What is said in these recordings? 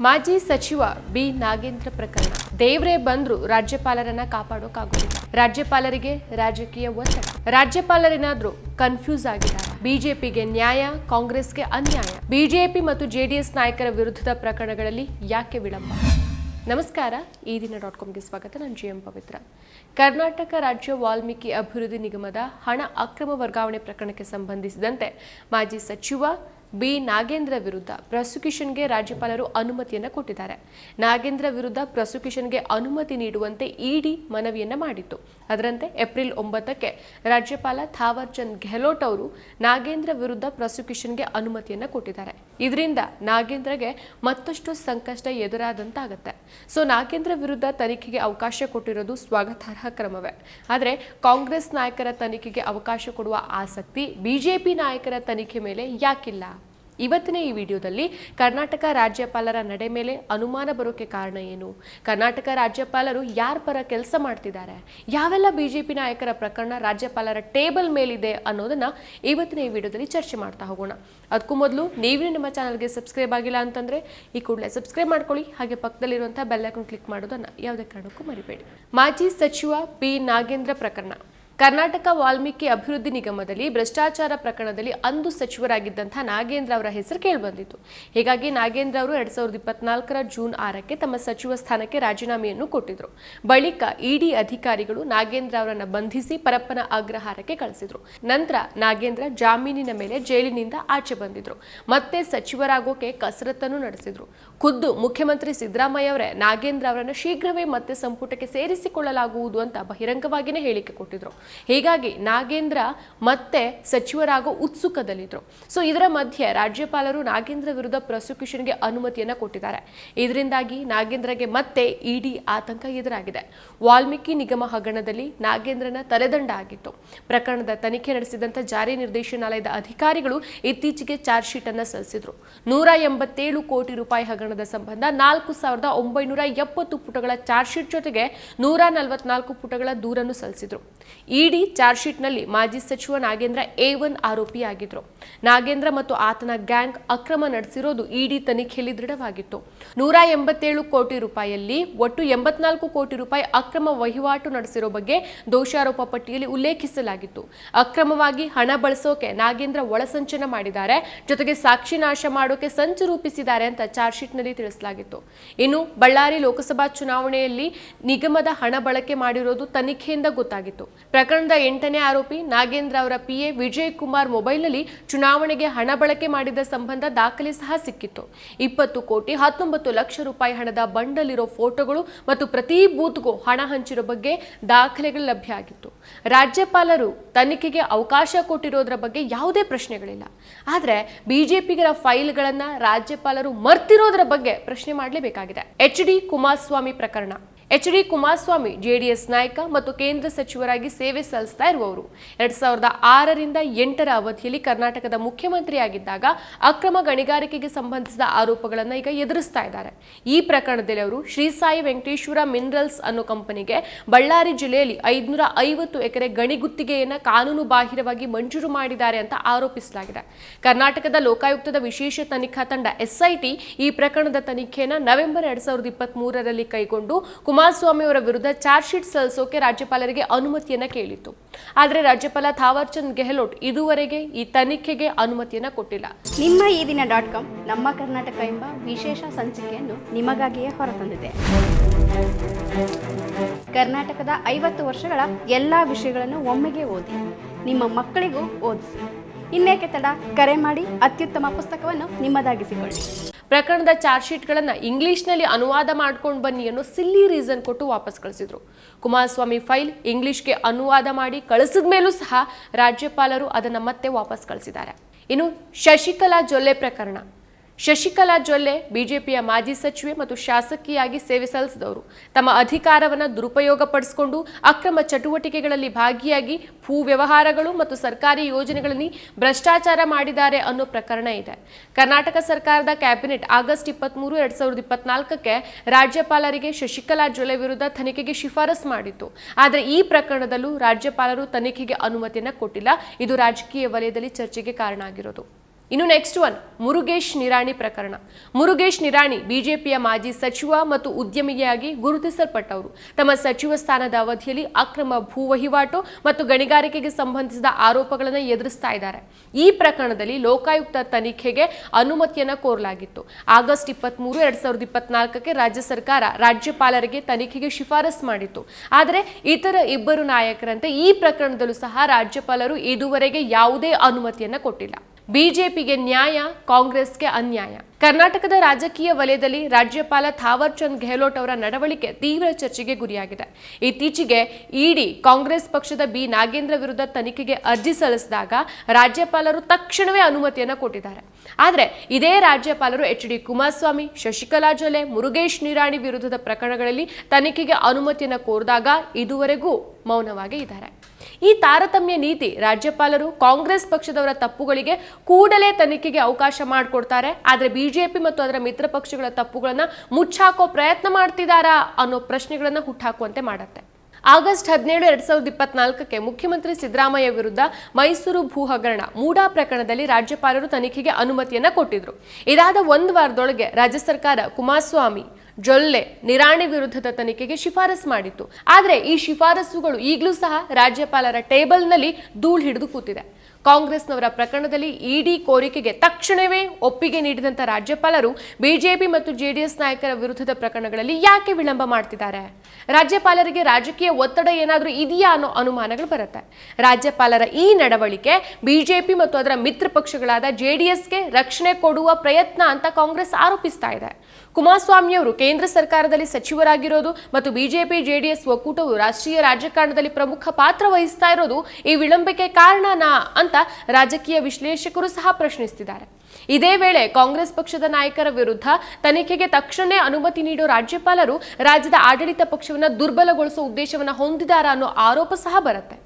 ಮಾಜಿ ಸಚಿವ ಬಿ. ನಾಗೇಂದ್ರ ಪ್ರಕರಣ. ದೇವ್ರೇ ಬಂದ್ರು ರಾಜ್ಯಪಾಲರನ್ನ ಕಾಪಾಡೋಕಾಗೋದಿಲ್ಲ. ರಾಜ್ಯಪಾಲರಿಗೆ ರಾಜಕೀಯ ಒತ್ತಡ. ರಾಜ್ಯಪಾಲರೇನಾದ್ರೂ ಕನ್ಫ್ಯೂಸ್ ಆಗಿದ್ದಾರೆ? ಬಿಜೆಪಿಗೆ ನ್ಯಾಯ, ಕಾಂಗ್ರೆಸ್ಗೆ ಅನ್ಯಾಯ? ಬಿಜೆಪಿ ಮತ್ತು ಜೆಡಿಎಸ್ ನಾಯಕರ ವಿರುದ್ಧದ ಪ್ರಕರಣಗಳಲ್ಲಿ ಯಾಕೆ ವಿಳಂಬ? ನಮಸ್ಕಾರ. ಈ ದಿನ ಡಾಟ್ ಕಾಮ್ಗೆ ಸ್ವಾಗತ. ನಾನು ಜಿ ಎಂ ಪವಿತ್ರ. ಕರ್ನಾಟಕ ರಾಜ್ಯ ವಾಲ್ಮೀಕಿ ಅಭಿವೃದ್ಧಿ ನಿಗಮದ ಹಣ ಅಕ್ರಮ ವರ್ಗಾವಣೆ ಪ್ರಕರಣಕ್ಕೆ ಸಂಬಂಧಿಸಿದಂತೆ ಮಾಜಿ ಸಚಿವ ಬಿ. ನಾಗೇಂದ್ರ ವಿರುದ್ಧ ಪ್ರಾಸಿಕ್ಯೂಷನ್ಗೆ ರಾಜ್ಯಪಾಲರು ಅನುಮತಿಯನ್ನು ಕೊಟ್ಟಿದ್ದಾರೆ. ನಾಗೇಂದ್ರ ವಿರುದ್ಧ ಪ್ರಾಸಿಕ್ಯೂಷನ್ಗೆ ಅನುಮತಿ ನೀಡುವಂತೆ ಇಡಿ ಮನವಿಯನ್ನ ಮಾಡಿತ್ತು. ಅದರಂತೆ ಏಪ್ರಿಲ್ ಒಂಬತ್ತಕ್ಕೆ ರಾಜ್ಯಪಾಲ ಥಾವರ್ ಚಂದ್ ಗೆಹ್ಲೋಟ್ ಅವರು ನಾಗೇಂದ್ರ ವಿರುದ್ಧ ಪ್ರಾಸಿಕ್ಯೂಷನ್ಗೆ ಅನುಮತಿಯನ್ನು ಕೊಟ್ಟಿದ್ದಾರೆ. ಇದರಿಂದ ನಾಗೇಂದ್ರಗೆ ಮತ್ತಷ್ಟು ಸಂಕಷ್ಟ ಎದುರಾದಂತಾಗತ್ತೆ. ಸೊ ನಾಗೇಂದ್ರ ವಿರುದ್ಧ ತನಿಖೆಗೆ ಅವಕಾಶ ಕೊಟ್ಟಿರೋದು ಸ್ವಾಗತಾರ್ಹ ಕ್ರಮವೇ. ಆದರೆ ಕಾಂಗ್ರೆಸ್ ನಾಯಕರ ತನಿಖೆಗೆ ಅವಕಾಶ ಕೊಡುವ ಆಸಕ್ತಿ ಬಿಜೆಪಿ ನಾಯಕರ ತನಿಖೆ ಮೇಲೆ ಯಾಕಿಲ್ಲ? ಇವತ್ತಿನ ಈ ವಿಡಿಯೋದಲ್ಲಿ ಕರ್ನಾಟಕ ರಾಜ್ಯಪಾಲರ ನಡೆ ಮೇಲೆ ಅನುಮಾನ ಬರೋಕೆ ಕಾರಣ ಏನು? ಕರ್ನಾಟಕ ರಾಜ್ಯಪಾಲರು ಯಾರ ಪರ ಕೆಲಸ ಮಾಡ್ತಿದ್ದಾರೆ? ಯಾವೆಲ್ಲ ಬಿಜೆಪಿ ನಾಯಕರ ಪ್ರಕರಣ ರಾಜ್ಯಪಾಲರ ಟೇಬಲ್ ಮೇಲಿದೆ ಅನ್ನೋದನ್ನ ಇವತ್ತಿನ ಈ ವಿಡಿಯೋದಲ್ಲಿ ಚರ್ಚೆ ಮಾಡ್ತಾ ಹೋಗೋಣ. ಅದಕ್ಕೂ ಮೊದಲು ನೀವೇ ನಮ್ಮ ಚಾನಲ್ಗೆ ಸಬ್ಸ್ಕ್ರೈಬ್ ಆಗಿಲ್ಲ ಅಂತಂದ್ರೆ ಈ ಕೂಡಲೇ ಸಬ್ಸ್ಕ್ರೈಬ್ ಮಾಡ್ಕೊಳ್ಳಿ. ಹಾಗೆ ಪಕ್ಕದಲ್ಲಿರುವಂತಹ ಬೆಲ್ಲೈಕನ್ ಕ್ಲಿಕ್ ಮಾಡೋದನ್ನ ಯಾವುದೇ ಕಾರಣಕ್ಕೂ ಮರಿಬೇಡಿ. ಮಾಜಿ ಸಚಿವ ಪಿ ನಾಗೇಂದ್ರ ಪ್ರಕರಣ. ಕರ್ನಾಟಕ ವಾಲ್ಮೀಕಿ ಅಭಿವೃದ್ಧಿ ನಿಗಮದಲ್ಲಿ ಭ್ರಷ್ಟಾಚಾರ ಪ್ರಕರಣದಲ್ಲಿ ಅಂದು ಸಚಿವರಾಗಿದ್ದಂಥ ನಾಗೇಂದ್ರ ಅವರ ಹೆಸರು ಕೇಳಿಬಂದಿತ್ತು. ಹೀಗಾಗಿ ನಾಗೇಂದ್ರ ಅವರು ಎರಡ್ ಸಾವಿರದ ಇಪ್ಪತ್ನಾಲ್ಕರ ಜೂನ್ ಆರಕ್ಕೆ ತಮ್ಮ ಸಚಿವ ಸ್ಥಾನಕ್ಕೆ ರಾಜೀನಾಮೆಯನ್ನು ಕೊಟ್ಟಿದ್ರು. ಬಳಿಕ ಇಡಿ ಅಧಿಕಾರಿಗಳು ನಾಗೇಂದ್ರ ಅವರನ್ನು ಬಂಧಿಸಿ ಪರಪ್ಪನ ಅಗ್ರಹಾರಕ್ಕೆ ಕಳಿಸಿದ್ರು. ನಂತರ ನಾಗೇಂದ್ರ ಜಾಮೀನಿನ ಮೇಲೆ ಜೈಲಿನಿಂದ ಆಚೆ ಬಂದಿದ್ರು. ಮತ್ತೆ ಸಚಿವರಾಗೋಕೆ ಕಸರತ್ತನ್ನು ನಡೆಸಿದ್ರು. ಖುದ್ದು ಮುಖ್ಯಮಂತ್ರಿ ಸಿದ್ದರಾಮಯ್ಯ ಅವರೇ ನಾಗೇಂದ್ರ ಅವರನ್ನು ಶೀಘ್ರವೇ ಮತ್ತೆ ಸಂಪುಟಕ್ಕೆ ಸೇರಿಸಿಕೊಳ್ಳಲಾಗುವುದು ಅಂತ ಬಹಿರಂಗವಾಗಿಯೇ ಹೇಳಿಕೆ ಕೊಟ್ಟಿದ್ರು. ಹೀಗಾಗಿ ನಾಗೇಂದ್ರ ಮತ್ತೆ ಸಚಿವರಾಗೋ ಉತ್ಸುಕದಲ್ಲಿದ್ದರು ಸೊ ಇದರ ಮಧ್ಯೆ ರಾಜ್ಯಪಾಲರು ನಾಗೇಂದ್ರ ವಿರುದ್ಧ ಪ್ರಾಸಿಕ್ಯೂಷನ್ಗೆ ಅನುಮತಿಯನ್ನ ಕೊಟ್ಟಿದ್ದಾರೆ. ಇದರಿಂದಾಗಿ ನಾಗೇಂದ್ರಗೆ ಮತ್ತೆ ಇಡಿ ಆತಂಕ ಎದುರಾಗಿದೆ. ವಾಲ್ಮೀಕಿ ನಿಗಮ ಹಗರಣದಲ್ಲಿ ನಾಗೇಂದ್ರನ ತಲೆದಂಡ ಆಗಿತ್ತು. ಪ್ರಕರಣದ ತನಿಖೆ ನಡೆಸಿದಂಥ ಜಾರಿ ನಿರ್ದೇಶನಾಲಯದ ಅಧಿಕಾರಿಗಳು ಇತ್ತೀಚೆಗೆ ಚಾರ್ಜ್ ಶೀಟ್ ಅನ್ನು ಸಲ್ಲಿಸಿದ್ರು. ನೂರ ಎಂಬತ್ತೇಳು ಕೋಟಿ ರೂಪಾಯಿ ಹಗರಣದ ಸಂಬಂಧ ನಾಲ್ಕು ಸಾವಿರದ ಒಂಬೈನೂರ ಎಪ್ಪತ್ತು ಪುಟಗಳ ಚಾರ್ಜ್ ಶೀಟ್ ಜೊತೆಗೆ ನೂರ ನಲವತ್ನಾಲ್ಕು ಪುಟಗಳ ದೂರನ್ನು ಸಲ್ಲಿಸಿದ್ರು. ಇಡಿ ಚಾರ್ಜ್ ಶೀಟ್ನಲ್ಲಿ ಮಾಜಿ ಸಚಿವ ನಾಗೇಂದ್ರ ಎ ಒನ್ ಆರೋಪಿಯಾಗಿದ್ರು. ನಾಗೇಂದ್ರ ಮತ್ತು ಆತನ ಗ್ಯಾಂಗ್ ಅಕ್ರಮ ನಡೆಸಿರೋದು ಇಡಿ ತನಿಖೆಯಲ್ಲಿ ದೃಢವಾಗಿತ್ತು. ನೂರ ಎಂಬತ್ತೇಳು ಕೋಟಿ ರೂಪಾಯಿಯಲ್ಲಿ ಒಟ್ಟು ಎಂಬತ್ನಾಲ್ಕು ಕೋಟಿ ರೂಪಾಯಿ ಅಕ್ರಮ ವಹಿವಾಟು ನಡೆಸಿರೋ ಬಗ್ಗೆ ದೋಷಾರೋಪ ಪಟ್ಟಿಯಲ್ಲಿ ಉಲ್ಲೇಖಿಸಲಾಗಿತ್ತು. ಅಕ್ರಮವಾಗಿ ಹಣ ಬಳಸೋಕೆ ನಾಗೇಂದ್ರ ಒಳಸಂಚನ ಮಾಡಿದ್ದಾರೆ. ಜೊತೆಗೆ ಸಾಕ್ಷಿ ನಾಶ ಮಾಡೋಕೆ ಸಂಚು ರೂಪಿಸಿದ್ದಾರೆ ಅಂತ ಚಾರ್ಜ್ ಶೀಟ್ನಲ್ಲಿ ತಿಳಿಸಲಾಗಿತ್ತು. ಇನ್ನು ಬಳ್ಳಾರಿ ಲೋಕಸಭಾ ಚುನಾವಣೆಯಲ್ಲಿ ನಿಗಮದ ಹಣ ಬಳಕೆ ಮಾಡಿರೋದು ತನಿಖೆಯಿಂದ ಗೊತ್ತಾಗಿತ್ತು. ಪ್ರಕರಣದ ಎಂಟನೇ ಆರೋಪಿ ನಾಗೇಂದ್ರ ಅವರ ಪಿಎ ವಿಜಯ್ ಕುಮಾರ್ ಮೊಬೈಲ್ನಲ್ಲಿ ಚುನಾವಣೆಗೆ ಹಣ ಬಳಕೆ ಮಾಡಿದ ಸಂಬಂಧ ದಾಖಲೆ ಸಹ ಸಿಕ್ಕಿತ್ತು. ಇಪ್ಪತ್ತು ಕೋಟಿ, ಹತ್ತೊಂಬತ್ತು ಲಕ್ಷ ರೂಪಾಯಿ ಹಣದ ಬಂಡಲ್ ಇರೋ ಫೋಟೋಗಳು ಮತ್ತು ಪ್ರತಿ ಬೂತ್ಗೂ ಹಣ ಹಂಚಿರೋ ಬಗ್ಗೆ ದಾಖಲೆಗಳು ಲಭ್ಯ ಆಗಿತ್ತು. ರಾಜ್ಯಪಾಲರು ತನಿಖೆಗೆ ಅವಕಾಶ ಕೊಟ್ಟಿರೋದ್ರ ಬಗ್ಗೆ ಯಾವುದೇ ಪ್ರಶ್ನೆಗಳಿಲ್ಲ. ಆದರೆ ಬಿಜೆಪಿಗರ ಫೈಲ್ಗಳನ್ನ ರಾಜ್ಯಪಾಲರು ಮರ್ತಿರೋದ್ರ ಬಗ್ಗೆ ಪ್ರಶ್ನೆ ಮಾಡಲೇಬೇಕಾಗಿದೆ. ಎಚ್ ಡಿ ಕುಮಾರಸ್ವಾಮಿ ಪ್ರಕರಣ. ಎಚ್ ಡಿ ಕುಮಾರಸ್ವಾಮಿ ಜೆಡಿಎಸ್ ನಾಯಕ ಮತ್ತು ಕೇಂದ್ರ ಸಚಿವರಾಗಿ ಸೇವೆ ಸಲ್ಲಿಸ್ತಾ ಇರುವವರು. ಎರಡ್ ಸಾವಿರದ ಆರರಿಂದ ಎಂಟರ ಅವಧಿಯಲ್ಲಿ ಕರ್ನಾಟಕದ ಮುಖ್ಯಮಂತ್ರಿಯಾಗಿದ್ದಾಗ ಅಕ್ರಮ ಗಣಿಗಾರಿಕೆಗೆ ಸಂಬಂಧಿಸಿದ ಆರೋಪಗಳನ್ನು ಈಗ ಎದುರಿಸ್ತಾ ಇದ್ದಾರೆ. ಈ ಪ್ರಕರಣದಲ್ಲಿ ಅವರು ಶ್ರೀ ಸಾಯಿ ವೆಂಕಟೇಶ್ವರ ಮಿನರಲ್ಸ್ ಅನ್ನೋ ಕಂಪನಿಗೆ ಬಳ್ಳಾರಿ ಜಿಲ್ಲೆಯಲ್ಲಿ ಐದುನೂರ ಐವತ್ತು ಎಕರೆ ಗಣಿ ಗುತ್ತಿಗೆಯನ್ನು ಕಾನೂನು ಬಾಹಿರವಾಗಿ ಮಂಜೂರು ಮಾಡಿದ್ದಾರೆ ಅಂತ ಆರೋಪಿಸಲಾಗಿದೆ. ಕರ್ನಾಟಕದ ಲೋಕಾಯುಕ್ತದ ವಿಶೇಷ ತನಿಖಾ ತಂಡ ಎಸ್ಐಟಿ ಈ ಪ್ರಕರಣದ ತನಿಖೆಯನ್ನು ನವೆಂಬರ್ ಎರಡ್ ಸಾವಿರದ ಇಪ್ಪತ್ತ್ ಮೂರರಲ್ಲಿ ಕೈಗೊಂಡು ಕುಮಾರಸ್ವಾಮಿ ಅವರ ವಿರುದ್ಧ ಚಾರ್ಜ್ ಶೀಟ್ ಸಲ್ಲಿಸೋಕೆ ರಾಜ್ಯಪಾಲರಿಗೆ ಅನುಮತಿಯನ್ನ ಕೇಳಿತ್ತು. ಆದರೆ ರಾಜ್ಯಪಾಲ ಥಾವರ್ ಚಂದ್ ಗೆಹ್ಲೋಟ್ ಇದುವರೆಗೆ ಈ ತನಿಖೆಗೆ ಅನುಮತಿಯನ್ನ ಕೊಟ್ಟಿಲ್ಲ. ನಿಮ್ಮ ಈ ದಿನ ಡಾಟ್ ಕಾಮ್, ನಮ್ಮ ಕರ್ನಾಟಕ ಎಂಬ ವಿಶೇಷ ಸಂಚಿಕೆಯನ್ನು ನಿಮಗಾಗಿಯೇ ಹೊರತಂದಿದೆ. ಕರ್ನಾಟಕದ ಐವತ್ತು ವರ್ಷಗಳ ಎಲ್ಲ ವಿಷಯಗಳನ್ನು ಒಮ್ಮೆಗೆ ಓದಿ, ನಿಮ್ಮ ಮಕ್ಕಳಿಗೂ ಓದಿಸಿ. ಇನ್ನೇಕೆ ತಡ? ಕರೆ ಮಾಡಿ, ಅತ್ಯುತ್ತಮ ಪುಸ್ತಕವನ್ನು ನಿಮ್ಮದಾಗಿಸಿಕೊಳ್ಳಿ. ಪ್ರಕರಣದ ಚಾರ್ಜ್ ಶೀಟ್ಗಳನ್ನು ಇಂಗ್ಲಿಷ್ನಲ್ಲಿ ಅನುವಾದ ಮಾಡ್ಕೊಂಡು ಬನ್ನಿ ಅನ್ನೋ ಸಿಲ್ಲಿ ರೀಸನ್ ಕೊಟ್ಟು ವಾಪಸ್ ಕಳಿಸಿದ್ರು. ಕುಮಾರಸ್ವಾಮಿ ಫೈಲ್ ಇಂಗ್ಲಿಷ್ಗೆ ಅನುವಾದ ಮಾಡಿ ಕಳಿಸಿದ ಮೇಲೂ ಸಹ ರಾಜ್ಯಪಾಲರು ಅದನ್ನು ಮತ್ತೆ ವಾಪಸ್ ಕಳಿಸಿದ್ದಾರೆ. ಇನ್ನು ಶಶಿಕಲಾ ಜೊಲ್ಲೆ ಪ್ರಕರಣ. ಶಶಿಕಲಾ ಜೊಲ್ಲೆ ಬಿಜೆಪಿಯ ಮಾಜಿ ಸಚಿವೆ ಮತ್ತು ಶಾಸಕಿಯಾಗಿ ಸೇವೆ ಸಲ್ಲಿಸಿದವರು. ತಮ್ಮ ಅಧಿಕಾರವನ್ನು ದುರುಪಯೋಗಪಡಿಸಿಕೊಂಡು ಅಕ್ರಮ ಚಟುವಟಿಕೆಗಳಲ್ಲಿ ಭಾಗಿಯಾಗಿ ಭೂ ವ್ಯವಹಾರಗಳು ಮತ್ತು ಸರ್ಕಾರಿ ಯೋಜನೆಗಳಲ್ಲಿ ಭ್ರಷ್ಟಾಚಾರ ಮಾಡಿದ್ದಾರೆ ಅನ್ನೋ ಪ್ರಕರಣ ಇದೆ. ಕರ್ನಾಟಕ ಸರ್ಕಾರದ ಕ್ಯಾಬಿನೆಟ್ ಆಗಸ್ಟ್ ಇಪ್ಪತ್ಮೂರು, ಎರಡ್ ಸಾವಿರದ ಇಪ್ಪತ್ನಾಲ್ಕಕ್ಕೆ ರಾಜ್ಯಪಾಲರಿಗೆ ಶಶಿಕಲಾ ಜೊಲ್ಲೆ ವಿರುದ್ಧ ತನಿಖೆಗೆ ಶಿಫಾರಸ್ ಮಾಡಿತ್ತು. ಆದರೆ ಈ ಪ್ರಕರಣದಲ್ಲೂ ರಾಜ್ಯಪಾಲರು ತನಿಖೆಗೆ ಅನುಮತಿಯನ್ನು ಕೊಟ್ಟಿಲ್ಲ. ಇದು ರಾಜಕೀಯ ವಲಯದಲ್ಲಿ ಚರ್ಚೆಗೆ ಕಾರಣ ಆಗಿರೋದು. ಇನ್ನು ನೆಕ್ಸ್ಟ್ ಒನ್ ಮುರುಗೇಶ್ ನಿರಾಣಿ ಪ್ರಕರಣ. ಮುರುಗೇಶ್ ನಿರಾಣಿ ಬಿಜೆಪಿಯ ಮಾಜಿ ಸಚಿವ ಮತ್ತು ಉದ್ಯಮಿಯಾಗಿ ಗುರುತಿಸಲ್ಪಟ್ಟವರು. ತಮ್ಮ ಸಚಿವ ಸ್ಥಾನದ ಅವಧಿಯಲ್ಲಿ ಅಕ್ರಮ ಭೂ ವಹಿವಾಟು ಮತ್ತು ಗಣಿಗಾರಿಕೆಗೆ ಸಂಬಂಧಿಸಿದ ಆರೋಪಗಳನ್ನು ಎದುರಿಸ್ತಾ ಇದ್ದಾರೆ. ಈ ಪ್ರಕರಣದಲ್ಲಿ ಲೋಕಾಯುಕ್ತ ತನಿಖೆಗೆ ಅನುಮತಿಯನ್ನು ಕೋರಲಾಗಿತ್ತು. ಆಗಸ್ಟ್ ಇಪ್ಪತ್ಮೂರು, ಎರಡ್ ಸಾವಿರದ ಇಪ್ಪತ್ನಾಲ್ಕಕ್ಕೆ ರಾಜ್ಯ ಸರ್ಕಾರ ರಾಜ್ಯಪಾಲರಿಗೆ ತನಿಖೆಗೆ ಶಿಫಾರಸ್ ಮಾಡಿತ್ತು. ಆದರೆ ಇತರ ಇಬ್ಬರು ನಾಯಕರಂತೆ ಈ ಪ್ರಕರಣದಲ್ಲೂ ಸಹ ರಾಜ್ಯಪಾಲರು ಇದುವರೆಗೆ ಯಾವುದೇ ಅನುಮತಿಯನ್ನು ಕೊಟ್ಟಿಲ್ಲ. ಬಿಜೆಪಿಗೆ ನ್ಯಾಯ, ಕಾಂಗ್ರೆಸ್ಗೆ ಅನ್ಯಾಯ. ಕರ್ನಾಟಕದ ರಾಜಕೀಯ ವಲಯದಲ್ಲಿ ರಾಜ್ಯಪಾಲ ಥಾವರ್ ಚಂದ್ ಗೆಹ್ಲೋಟ್ ಅವರ ನಡವಳಿಕೆ ತೀವ್ರ ಚರ್ಚೆಗೆ ಗುರಿಯಾಗಿದೆ. ಇತ್ತೀಚೆಗೆ ಇಡಿ ಕಾಂಗ್ರೆಸ್ ಪಕ್ಷದ ಬಿ ನಾಗೇಂದ್ರ ವಿರುದ್ಧ ತನಿಖೆಗೆ ಅರ್ಜಿ ಸಲ್ಲಿಸಿದಾಗ ರಾಜ್ಯಪಾಲರು ತಕ್ಷಣವೇ ಅನುಮತಿಯನ್ನು ಕೊಟ್ಟಿದ್ದಾರೆ. ಆದರೆ ಇದೇ ರಾಜ್ಯಪಾಲರು ಎಚ್ ಡಿ ಕುಮಾರಸ್ವಾಮಿ, ಶಶಿಕಲಾ ಜೊಲೆ ಮುರುಗೇಶ್ ನಿರಾಣಿ ವಿರುದ್ಧದ ಪ್ರಕರಣಗಳಲ್ಲಿ ತನಿಖೆಗೆ ಅನುಮತಿಯನ್ನು ಕೋರಿದಾಗ ಇದುವರೆಗೂ ಮೌನವಾಗಿ ಇದ್ದಾರೆ. ಈ ತಾರತಮ್ಯ ನೀತಿ ರಾಜ್ಯಪಾಲರು ಕಾಂಗ್ರೆಸ್ ಪಕ್ಷದವರ ತಪ್ಪುಗಳಿಗೆ ಕೂಡಲೇ ತನಿಖೆಗೆ ಅವಕಾಶ ಮಾಡಿಕೊಡ್ತಾರೆ. ಆದರೆ ಬಿಜೆಪಿ ಮತ್ತು ಅದರ ಮಿತ್ರ ಪಕ್ಷಗಳ ತಪ್ಪುಗಳನ್ನ ಮುಚ್ಚಾಕೋ ಪ್ರಯತ್ನ ಮಾಡ್ತಿದ್ದಾರಾ ಅನ್ನೋ ಪ್ರಶ್ನೆಗಳನ್ನು ಹುಟ್ಟಾಕುವಂತೆ ಮಾಡುತ್ತೆ. ಆಗಸ್ಟ್ ಹದಿನೇಳು, ಎರಡ್ ಸಾವಿರದ ಇಪ್ಪತ್ನಾಲ್ಕಕ್ಕೆ ಮುಖ್ಯಮಂತ್ರಿ ಸಿದ್ದರಾಮಯ್ಯ ವಿರುದ್ಧ ಮೈಸೂರು ಭೂ ಹಗರಣ ಮೂಡಾ ಪ್ರಕರಣದಲ್ಲಿ ರಾಜ್ಯಪಾಲರು ತನಿಖೆಗೆ ಅನುಮತಿಯನ್ನ ಕೊಟ್ಟಿದ್ರು. ಇದಾದ ಒಂದು ವಾರದೊಳಗೆ ರಾಜ್ಯ ಸರ್ಕಾರ ಕುಮಾರಸ್ವಾಮಿ ಜೊಲ್ಲೆ ನಿರಾಣಿ ವಿರುದ್ಧದ ತನಿಖೆಗೆ ಶಿಫಾರಸ್ ಮಾಡಿತ್ತು. ಆದರೆ ಈ ಶಿಫಾರಸುಗಳು ಈಗಲೂ ಸಹ ರಾಜ್ಯಪಾಲರ ಟೇಬಲ್ನಲ್ಲಿ ಧೂಳು ಹಿಡಿದು ಕೂತಿದೆ. ಕಾಂಗ್ರೆಸ್ನವರ ಪ್ರಕರಣದಲ್ಲಿ ಇಡಿ ಕೋರಿಕೆಗೆ ತಕ್ಷಣವೇ ಒಪ್ಪಿಗೆ ನೀಡಿದಂಥ ರಾಜ್ಯಪಾಲರು ಬಿಜೆಪಿ ಮತ್ತು ಜೆಡಿಎಸ್ ನಾಯಕರ ವಿರುದ್ಧದ ಪ್ರಕರಣಗಳಲ್ಲಿ ಯಾಕೆ ವಿಳಂಬ ಮಾಡ್ತಿದ್ದಾರೆ? ರಾಜ್ಯಪಾಲರಿಗೆ ರಾಜಕೀಯ ಒತ್ತಡ ಏನಾದರೂ ಇದೆಯಾ ಅನ್ನೋ ಅನುಮಾನಗಳು ಬರುತ್ತೆ. ರಾಜ್ಯಪಾಲರ ಈ ನಡವಳಿಕೆ ಬಿಜೆಪಿ ಮತ್ತು ಅದರ ಮಿತ್ರ ಪಕ್ಷಗಳಾದ ಜೆಡಿಎಸ್ಗೆ ರಕ್ಷಣೆ ಕೊಡುವ ಪ್ರಯತ್ನ ಅಂತ ಕಾಂಗ್ರೆಸ್ ಆರೋಪಿಸ್ತಾ ಇದೆ. ಕುಮಾರಸ್ವಾಮಿ ಅವರು ಕೇಂದ್ರ ಸರ್ಕಾರದಲ್ಲಿ ಸಚಿವರಾಗಿರೋದು ಮತ್ತು ಬಿಜೆಪಿ, ಜೆಡಿಎಸ್ ಒಕ್ಕೂಟವು ರಾಷ್ಟ್ರೀಯ ರಾಜಕಾರಣದಲ್ಲಿ ಪ್ರಮುಖ ಪಾತ್ರ ವಹಿಸ್ತಾ ಇರೋದು ಈ ವಿಳಂಬಕ್ಕೆ ಕಾರಣನಾ ಅಂತ ರಾಜಕೀಯ ವಿಶ್ಲೇಷಕರು ಸಹ ಪ್ರಶ್ನಿಸುತ್ತಿದ್ದಾರೆ ಇದೇ ವೇಳೆ ಕಾಂಗ್ರೆಸ್ ಪಕ್ಷದ ನಾಯಕರ ವಿರುದ್ಧ ತನಿಖೆಗೆ ತಕ್ಷಣ ಅನುಮತಿ ನೀಡೋ ರಾಜ್ಯಪಾಲರು ರಾಜ್ಯದ ಆಡಳಿತ ಪಕ್ಷವನ್ನ ದುರ್ಬಲಗೊಳಿಸುವ ಉದ್ದೇಶವನ್ನ ಹೊಂದಿದ್ದಾರೆ ಅನ್ನೋ ಆರೋಪ ಸಹ ಬರುತ್ತೆ.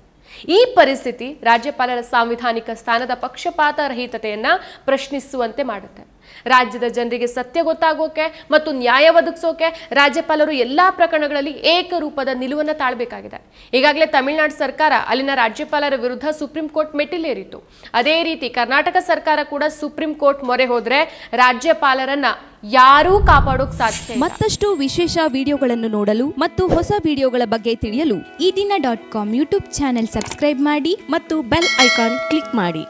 ಈ ಪರಿಸ್ಥಿತಿ ರಾಜ್ಯಪಾಲರ ಸಾಂವಿಧಾನಿಕ ಸ್ಥಾನದ ಪಕ್ಷಪಾತ ರಹಿತತೆಯನ್ನ ಪ್ರಶ್ನಿಸುವಂತೆ ಮಾಡುತ್ತೆ. ರಾಜ್ಯದ ಜನರಿಗೆ ಸತ್ಯ ಗೊತ್ತಾಗೋಕೆ ಮತ್ತು ನ್ಯಾಯ ಒದಗಿಸೋಕೆ ರಾಜ್ಯಪಾಲರು ಎಲ್ಲ ಪ್ರಕರಣಗಳಲ್ಲಿ ಏಕರೂಪದ ನಿಲುವನ್ನು ತಾಳಬೇಕಾಗಿದೆ. ಈಗಾಗಲೇ ತಮಿಳುನಾಡು ಸರ್ಕಾರ ಅಲ್ಲಿನ ರಾಜ್ಯಪಾಲರ ವಿರುದ್ಧ ಸುಪ್ರೀಂ ಕೋರ್ಟ್ ಮೆಟ್ಟಿಲೇರಿತ್ತು. ಅದೇ ರೀತಿ ಕರ್ನಾಟಕ ಸರ್ಕಾರ ಕೂಡ ಸುಪ್ರೀಂ ಕೋರ್ಟ್ ಮೊರೆ ಹೋದ್ರೆ ರಾಜ್ಯಪಾಲರನ್ನ ಯಾರೂ ಕಾಪಾಡೋಕ್ ಸಾಧ್ಯ ಮತ್ತಷ್ಟು ವಿಶೇಷ ವಿಡಿಯೋಗಳನ್ನು ನೋಡಲು ಮತ್ತು ಹೊಸ ವಿಡಿಯೋಗಳ ಬಗ್ಗೆ ತಿಳಿಯಲು Ee Dina dot com YouTube channel subscribe ಮಾಡಿ ಮತ್ತು ಬೆಲ್ ಐಕಾನ್ ಕ್ಲಿಕ್ ಮಾಡಿ.